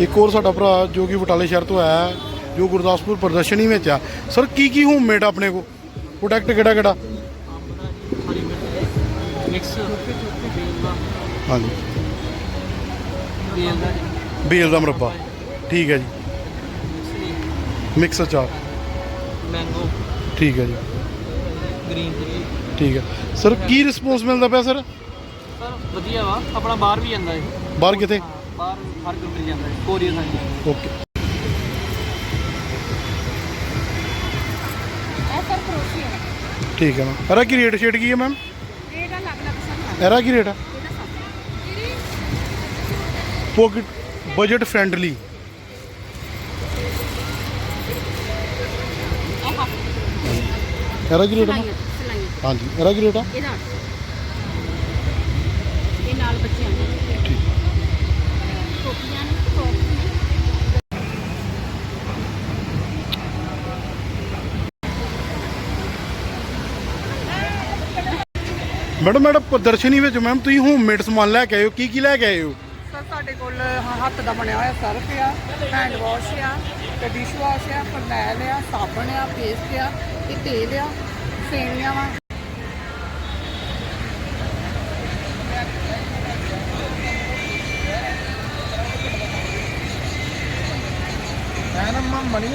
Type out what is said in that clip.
ਇੱਕ ਹੋਰ ਸਾਡਾ ਭਰਾ ਜੋ ਕਿ ਬਟਾਲੇ ਸ਼ਹਿਰ ਤੋਂ ਆਇਆ ਜੋ ਗੁਰਦਾਸਪੁਰ ਪ੍ਰਦਰਸ਼ਨੀ ਵਿੱਚ ਆ। ਸਰ ਕੀ ਕੀ ਹੋਮਮੇਡ ਆਪਣੇ ਕੋ ਪ੍ਰੋਡਕਟ ਕਿਹੜਾ ਕਿਹੜਾ? ਹਾਂਜੀ। ਬੇਲ ਦਾ ਬੇਲ ਦਾ ਮੁਰੱਬਾ। ਠੀਕ ਹੈ ਜੀ। ਮਿਕਸ ਅਚਾਰ ਮੈਂਗੋ ਠੀਕ ਹੈ ਜੀ। ਗ੍ਰੀਨ ਟੀ ਠੀਕ ਹੈ। ਸਰ ਕੀ ਰਿਸਪੌਂਸ ਮਿਲਦਾ ਪਿਆ ਸਰ ਸਰ ਵਧੀਆ ਵਾ। ਆਪਣਾ ਬਾਹਰ ਵੀ ਜਾਂਦਾ ਹੈ ਬਾਹਰ ਕਿਤੇ? ਬਾਹਰ ਹਰ ਕੰਟਰੀ ਜਾਂਦਾ ਹੈ ਕੋਰੀਆ ਸਾਈਡ ਓਕੇ ਇਹ ਸਰ ਕਰੋਸ਼ੀਆ ਹੈ। ਠੀਕ ਹੈ ਮੈਮ ਇਹਦਾ ਕੀ ਰੇਟ ਸ਼ੇਡ ਕੀ ਹੈ ਮੈਮ ਇਹਦਾ ਅਲੱਗ ਅਲੱਗ ਸਰ ਇਹਦਾ ਕੀ ਰੇਟ ਹੈ ਇਹਦਾ ਸਰ ਪੋਕਟ ਬਜਟ ਫ੍ਰੈਂਡਲੀ ਆਹ। ਇਹਦਾ ਕੀ ਰੇਟ ਹੈ ਸਲਾਈਆਂ ਸਲਾਈਆਂ। ਹਾਂਜੀ ਇਹਦਾ ਕੀ ਰੇਟ ਹੈ ਇਹਦਾ ਇਹ ਨਾਲ ਬੱਚਿਆਂ ਮੈਡਮ ਮੈਡਮ ਪ੍ਰਦਰਸ਼ਨੀ ਵਿੱਚ ਮੈਮ ਤੁਸੀਂ ਹੋਮਮੇਡ ਸਮਾਨ ਲੈ ਕੇ ਆਏ ਹੋ ਕੀ ਕੀ ਲੈ ਕੇ ਆਏ ਹੋ? ਸਰ ਸਾਡੇ ਕੋਲ ਹ- ਹੱਥ ਦਾ ਬਣਿਆ ਹੋਇਆ ਸਰਫ ਆ ਹੈਂਡ ਵਾਸ਼ ਆ ਤੇ ਡਿਸ਼ ਵਾਸ਼ ਆ ਫਰਨੈਲ ਆ ਸਾਬਣ ਆ ਪੇਸਟ ਆ ਤੇ ਤੇਲ ਆ ਸੇਵੀਆਂ ਵਾ। ਮੈਂ ਨਾ ਮ- ਮਣੀ